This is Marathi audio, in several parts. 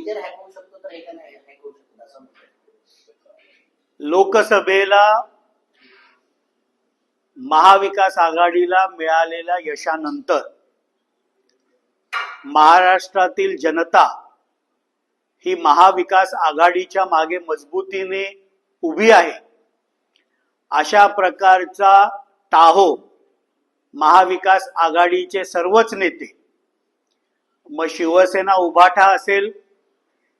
मेजर हॅक होऊ शकतो तर एका नाही हॅक होऊ शकतो असं लोकसभेला महाविकास आघाडीला मिळालेल्या यशानंतर महाराष्ट्रातील जनता ही महाविकास आघाडीच्या मागे मजबूतीने उभी आहे. अशा प्रकारचा टाहो महाविकास आघाडीचे सर्वच नेते मग शिवसेना उभाठा असेल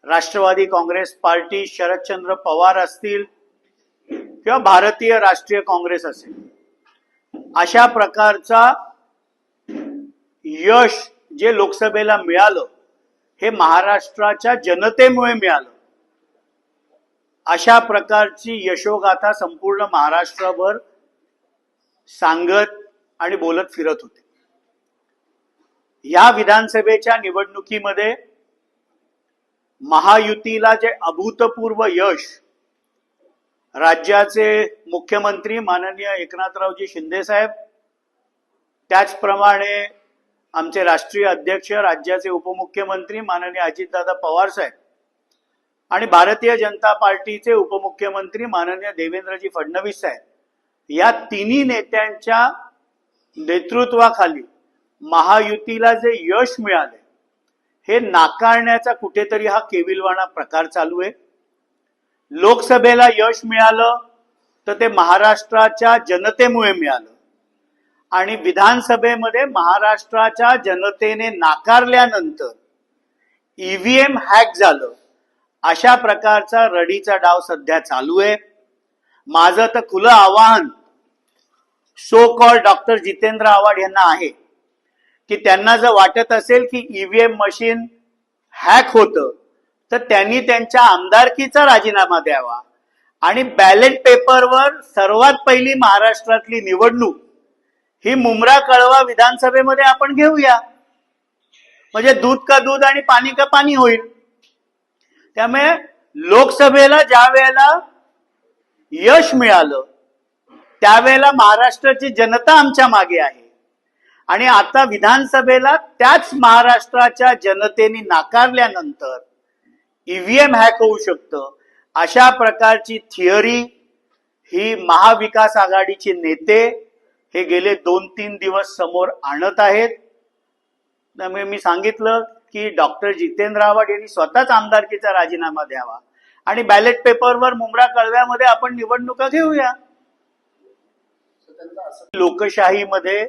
राष्ट्रवादी काँग्रेस पार्टी शरदचंद्र पवार असतील किंवा भारतीय राष्ट्रीय काँग्रेस असेल अशा प्रकारचा यश जे लोकसभेला मिळालं हे महाराष्ट्राच्या जनतेमुळे मिळालं. अशा प्रकारची यशोगाथा संपूर्ण महाराष्ट्रभर सांगत आणि बोलत फिरत होते. या विधानसभेच्या निवडणुकीमध्ये महायुतीला जे अभूतपूर्व यश राज्याचे मुख्यमंत्री माननीय एकनाथरावजी शिंदे साहेब त्याचप्रमाणे आमचे राष्ट्रीय अध्यक्ष राज्याचे उपमुख्यमंत्री माननीय अजितदादा पवार साहेब आणि भारतीय जनता पार्टीचे उपमुख्यमंत्री माननीय देवेंद्रजी फडणवीस साहेब या तिन्ही नेत्यांच्या नेतृत्वाखाली महायुतीला जे यश मिळाले हे नाकारण्याचा कुठेतरी हा केविलवाणा प्रकार चालू आहे. लोकसभेला यश मिळालं तर ते महाराष्ट्राच्या जनतेमुळे मिळालं. आणि विधानसभेमध्ये महाराष्ट्राच्या जनतेने नाकारल्यानंतर ईव्हीएम हॅक झालं. अशा प्रकारचा रडीचा डाव सध्या चालू आहे. माझं तर खुलं आवाहन so call doctor Jitendra Awhad यांना आहे. की त्यांना जर वाटत असेल की ईव्हीएम मशीन हॅक होतं तर त्यांनी त्यांच्या आमदारकीचा राजीनामा द्यावा. आणि बॅलेट पेपरवर सर्वात पहिली महाराष्ट्रातली निवडणूक ही मुमरा कळवा विधानसभेमध्ये आपण घेऊया. म्हणजे दूध का दूध आणि पाणी का पाणी होईल. त्यामुळे लोकसभेला ज्या वेळेला यश मिळालं त्यावेळेला महाराष्ट्राची जनता आमच्या मागे आहे. आणि आता विधानसभेला त्याच महाराष्ट्राच्या जनतेने नाकारल्यानंतर ईव्हीएम हॅक होऊ शकतं. अशा प्रकारची थिअरी ही महाविकास आघाडीचे नेते हे गेले दोन तीन दिवस समोर आणत आहेत. त्यामुळे मी सांगितलं की डॉक्टर जितेंद्र आव्हाड यांनी स्वतःच आमदारकीचा राजीनामा द्यावा. आणि बॅलेट पेपरवर मुंब्रा कळव्यामध्ये आपण निवडणुका घेऊया. लोकशाहीमध्ये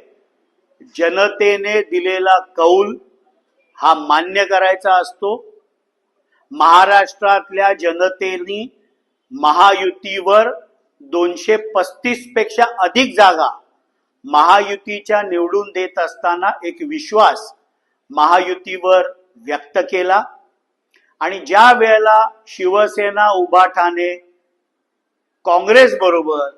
जनतेने दिलेला कौल हा मान्य करायचा असतो. महाराष्ट्रातल्या जनतेनी महायुतीवर दोनशे पस्तीसपेक्षा अधिक जागा महायुतीच्या निवडून देत असताना एक विश्वास महायुतीवर व्यक्त केला. आणि ज्या वेळेला शिवसेना उभाठाने काँग्रेस बरोबर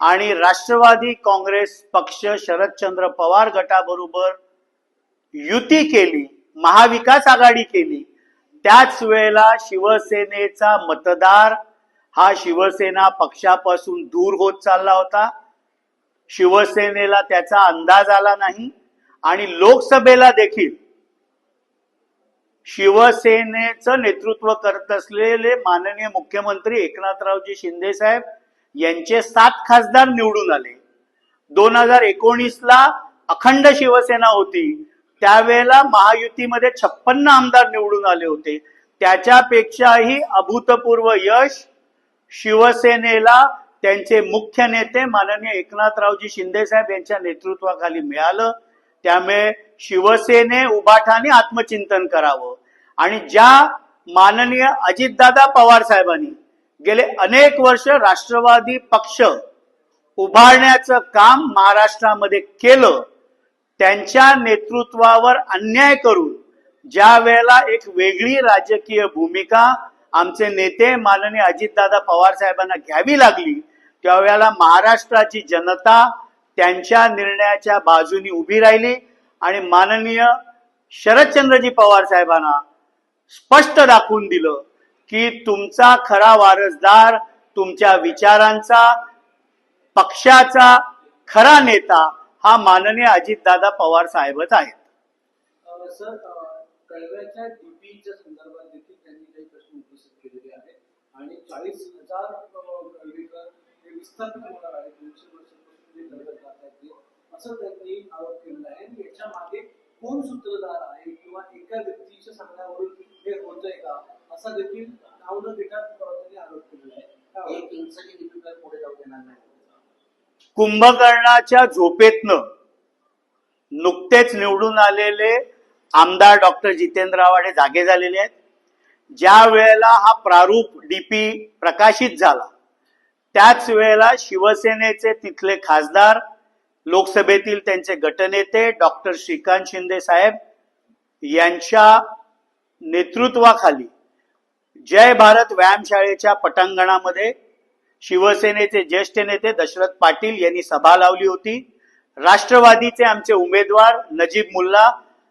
आणि राष्ट्रवादी काँग्रेस पक्ष शरदचंद्र पवार गटाबरोबर युती केली महाविकास आघाडी केली त्याच वेळेला शिवसेनेचा मतदार हा शिवसेना पक्षापासून दूर होत चालला होता. शिवसेनेला त्याचा अंदाज आला नाही आणि लोकसभेला देखील शिवसेनेचं नेतृत्व करत असलेले माननीय मुख्यमंत्री एकनाथरावजी शिंदे साहेब यांचे सात खासदार निवडून आले. दोन हजार एकोणीसला अखंड शिवसेना होती. त्यावेळेला महायुतीमध्ये छप्पन्न आमदार निवडून आले होते. त्याच्यापेक्षाही अभूतपूर्व यश शिवसेनेला त्यांचे मुख्य नेते माननीय एकनाथरावजी शिंदे साहेब यांच्या नेतृत्वाखाली मिळालं. त्यामुळे शिवसेने उभाठाने आत्मचिंतन करावं. आणि ज्या माननीय अजितदादा पवार साहेबांनी गेले अनेक वर्ष राष्ट्रवादी पक्ष उभारण्याचं काम महाराष्ट्रामध्ये केलं त्यांच्या नेतृत्वावर अन्याय करून ज्या वेळेला एक वेगळी राजकीय भूमिका आमचे नेते माननीय अजितदादा पवार साहेबांना घ्यावी लागली त्यावेळेला महाराष्ट्राची जनता त्यांच्या निर्णयाच्या बाजूनी उभी राहिली आणि माननीय शरदचंद्रजी पवार साहेबांना स्पष्ट दाखवून दिलं की तुमचा खरा वारसदार तुमच्या विचारांचा पक्षाचा खरा नेता हा माननीय अजितदादा पवार साहेबच आहेत. कोण सूत्रधार आहे किंवा एका व्यक्तीच्या सांगण्यावरून हे होतंय का? असा देखील नाव न घेता अं, त्यांनी आरोप केलेला आहे. काय वाटतं? एक इंचची लिपिका पुढे जाऊ देणार नाही. कुंभकर्णाच्या झोपेतनं नुकतेच निवडून आलेले आमदार डॉक्टर जितेंद्र आव्हाड जागे झालेले आहेत. ज्या वेळेला हा प्रारूप डीपी प्रकाशित झाला त्याच वेळेला शिवसेनेचे तिथले खासदार लोकसभेतील त्यांचे गटनेते डॉक्टर श्रीकांत शिंदे साहेब यांच्या नेतृत्वाखाली जय भारत व्यायामशाळेच्या पटांगणामध्ये शिवसेनेचे ज्येष्ठ नेते दशरथ पाटील यांनी सभा लावली होती. राष्ट्रवादीचे आमचे उमेदवार नजीब मुल्ला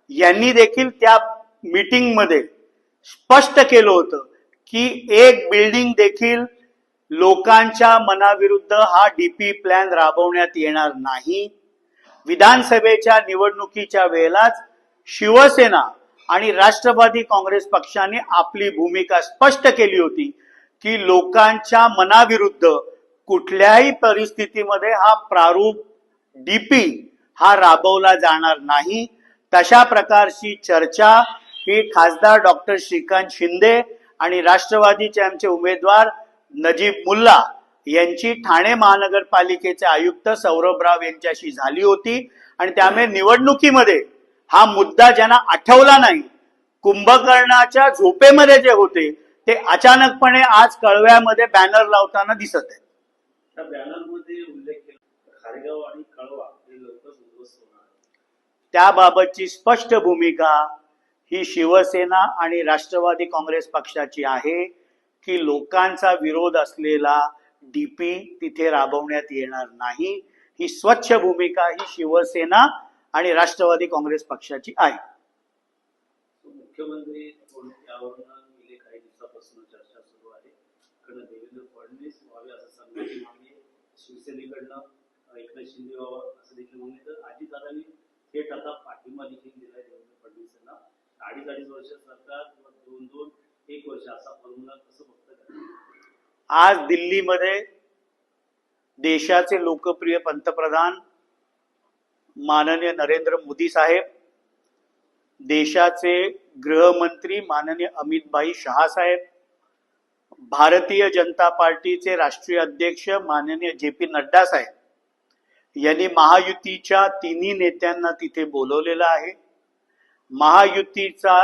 यांनी देखील त्या मीटिंगमध्ये स्पष्ट केलं होतं की एक बिल्डिंग देखील लोकांच्या मनाविरुद्ध हा डीपी प्लॅन राबवण्यात येणार नाही. विधानसभेच्या निवडणुकीच्या वेळेलाच शिवसेना आणि राष्ट्रवादी काँग्रेस पक्षाने आपली भूमिका स्पष्ट केली होती की लोकांच्या मनाविरुद्ध कुठल्याही परिस्थितीमध्ये हा प्रारूप डीपी हा राबवला जाणार नाही. तशा प्रकारची चर्चा ही खासदार डॉक्टर श्रीकांत शिंदे आणि राष्ट्रवादीचे आमचे उमेदवार नजीब मुल्ला यांची ठाणे महानगरपालिकेचे आयुक्त सौरभ राव यांच्याशी झाली होती. आणि त्यामुळे निवडणुकीमध्ये हा मुद्दा ज्यांना आठवला नाही कुंभकर्णाच्या झोपेमध्ये जे होते ते अचानकपणे आज कळव्यामध्ये बॅनर लावताना दिसत आहेत आहे. त्याबाबतची स्पष्ट भूमिका ही शिवसेना आणि राष्ट्रवादी काँग्रेस पक्षाची आहे की लोकांचा विरोध असलेला डीपी तिथे राबवण्यात येणार नाही ही स्वच्छ भूमिका ही शिवसेना आणि राष्ट्रवादी काँग्रेस पक्षाची आहे. मुख्यमंत्री आज दिल्लीमध्ये देशाचे लोकप्रिय पंतप्रधान माननीय नरेंद्र मोदी साहेब देशाचे गृहमंत्री माननीय अमितभाई शहा साहेब भारतीय जनता पार्टीचे राष्ट्रीय अध्यक्ष माननीय जे पी नड्डा साहेब यांनी महायुतीच्या तिन्ही नेत्यांना तिथे बोलवलेलं आहे. महायुतीचा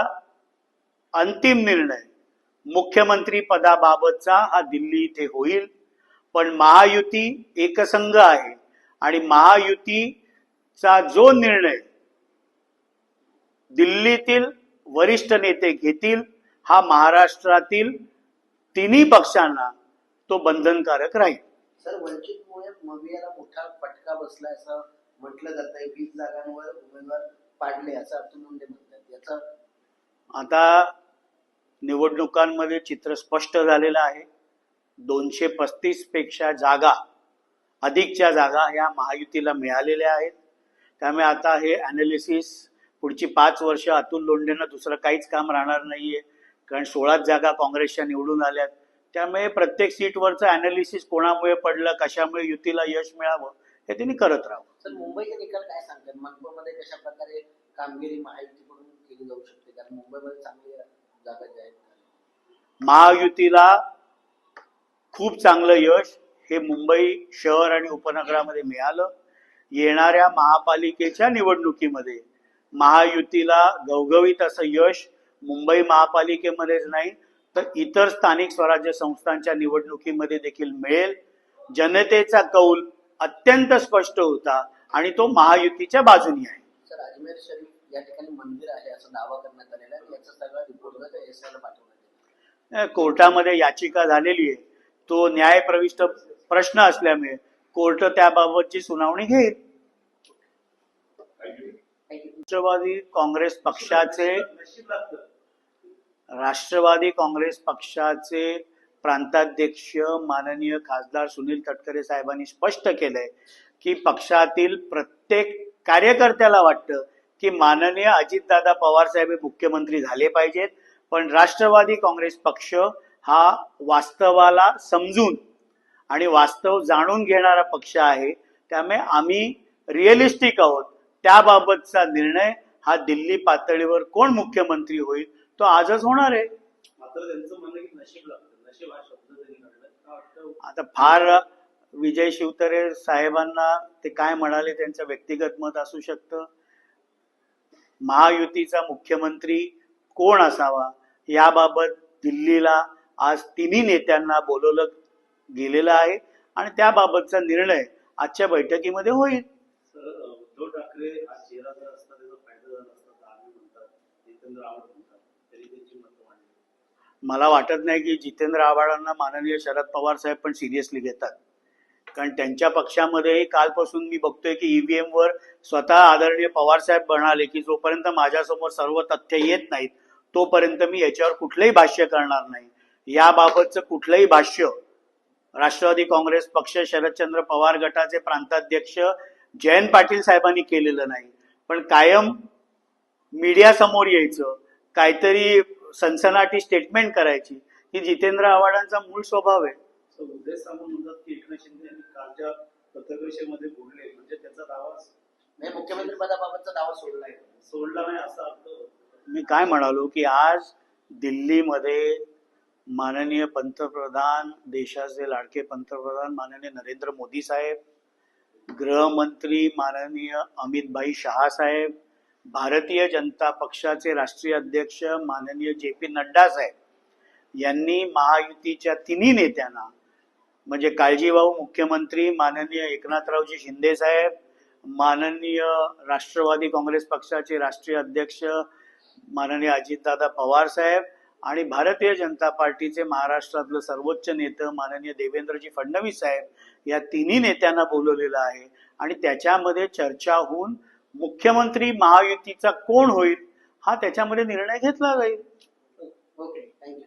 अंतिम निर्णय मुख्यमंत्री पदाबाबतचा हा दिल्ली इथे होईल. पण महायुती एकसंघ आहे आणि महायुती महायुतीचा जो निर्णय दिल्लीतील वरिष्ठ नेते घेतील हा महाराष्ट्रातील तिन्ही पक्षांना तो बंधनकारक राहील. सर वंचितमुळे मवियाला मोठा फटका बसला असं म्हटलं जात. आहे वीस जागांवर उमेदवार पाडले असं अतुल मुंडे म्हणतात. याचा आता निवडणुकांमध्ये चित्र स्पष्ट झालेलं आहे. दोनशे पस्तीसपेक्षा जागा अधिकच्या जागा या महायुतीला मिळालेल्या आहेत. त्यामुळे आता हे अनालिसिस पुढची पाच वर्ष अतुल लोंढेंना दुसरं काहीच काम राहणार नाहीये. कारण सोळाच जागा काँग्रेसच्या निवडून आल्यात. त्यामुळे प्रत्येक सीटवरचं अनालिसिस कोणामुळे पडलं कशामुळे युतीला यश मिळावं हे त्यांनी करत राहावं. सर मुंबईचे निकाल काय सांगतात? मनपामध्ये कशा प्रकारे कामगिरी महायुतीकडून केली जाऊ शकते? कारण मुंबईमध्ये चांगल्या जागा ज्या आहेत. महायुतीला खूप चांगलं यश हे मुंबई शहर आणि उपनगरामध्ये मिळालं. येणाऱ्या महापालिकेच्या निवडणुकीमध्ये. महायुतीला घवघवीत असं यश मुंबई महापालिकेमध्येच नाही तर इतर स्थानिक स्वराज्य संस्थांच्या निवडणुकीमध्ये देखील मिळेल. जनतेचा कौल अत्यंत स्पष्ट होता आणि तो महायुतीच्या बाजूनी आहे. सर अजमेर शरीफ या ठिकाणी मंदिर आहे असा दावा करण्यात आलेला आहे. याचा सगळा रिपोर्ट एस आयला पाठवण्यात येईल कोर्टामध्ये याचिका झालेली आहे. तो न्यायप्रविष्ट प्रश्न असल्यामुळे कोर्ट त्याबाबतची सुनावणी घेईल. राष्ट्रवादी काँग्रेस पक्षाचे राष्ट्रवादी काँग्रेस पक्षाचे प्रांताध्यक्ष माननीय खासदार सुनील तटकरे साहेबांनी स्पष्ट केलंय की पक्षातील प्रत्येक कार्यकर्त्याला वाटतं की माननीय अजितदादा पवार साहेब हे मुख्यमंत्री झाले पाहिजेत. पण राष्ट्रवादी काँग्रेस पक्ष हा वास्तवाला समजून आणि वास्तव जाणून घेणारा पक्ष आहे. त्यामुळे आम्ही रिअलिस्टिक आहोत. त्याबाबतचा निर्णय हा दिल्ली पातळीवर कोण मुख्यमंत्री होईल तो आजच होणार आहे. आता फार विजय शिवतरे साहेबांना ते काय म्हणाले त्यांचं व्यक्तिगत मत असू शकतं. महायुतीचा मुख्यमंत्री कोण असावा? याबाबत दिल्लीला आज तिन्ही नेत्यांना बोलवलं गेलेलं आहे आणि त्याबाबतचा निर्णय आजच्या बैठकीमध्ये होईल. उद्धव ठाकरे मला वाटत नाही की जितेंद्र आव्हाडांना माननीय शरद पवार साहेब पण सिरियसली घेतात. कारण त्यांच्या पक्षामध्ये कालपासून मी बघतोय की ईव्हीएम वर स्वतः आदरणीय पवार साहेब म्हणाले की जोपर्यंत माझ्यासमोर सर्व तथ्य येत नाहीत तोपर्यंत मी याच्यावर कुठलंही भाष्य करणार नाही. याबाबतचं कुठलंही भाष्य राष्ट्रवादी काँग्रेस पक्ष शरदचंद्र पवार गटाचे प्रांताध्यक्ष जयंत पाटील साहेबांनी केलेलं नाही. पण कायम मीडिया समोर यायचं काहीतरी सनसनाटी स्टेटमेंट करायची ही जितेंद्र आव्हाडांचा मूळ स्वभाव आहे. म्हणजे मुख्यमंत्री पदाबाबतचा दावा सोडलाय सोडला नाही असा अर्थ होतो. मी काय म्हणालो की आज दिल्लीमध्ये माननीय पंतप्रधान देशाचे लाडके पंतप्रधान माननीय नरेंद्र मोदी साहेब गृहमंत्री माननीय अमितभाई शहा साहेब भारतीय जनता पक्षाचे राष्ट्रीय अध्यक्ष माननीय जे पी नड्डा साहेब यांनी महायुतीच्या तिन्ही नेत्यांना म्हणजे काळजीभाऊ मुख्यमंत्री माननीय एकनाथरावजी शिंदे साहेब माननीय राष्ट्रवादी काँग्रेस पक्षाचे राष्ट्रीय अध्यक्ष माननीय अजितदादा पवार साहेब आणि भारतीय जनता पार्टीचे महाराष्ट्रातलं सर्वोच्च नेतं माननीय देवेंद्रजी फडणवीस साहेब या तिन्ही नेत्यांना बोलवलेलं आहे. आणि त्याच्यामध्ये चर्चा होऊन मुख्यमंत्री महायुतीचा कोण होईल हा त्याच्यामध्ये निर्णय घेतला जाईल. Okay thank you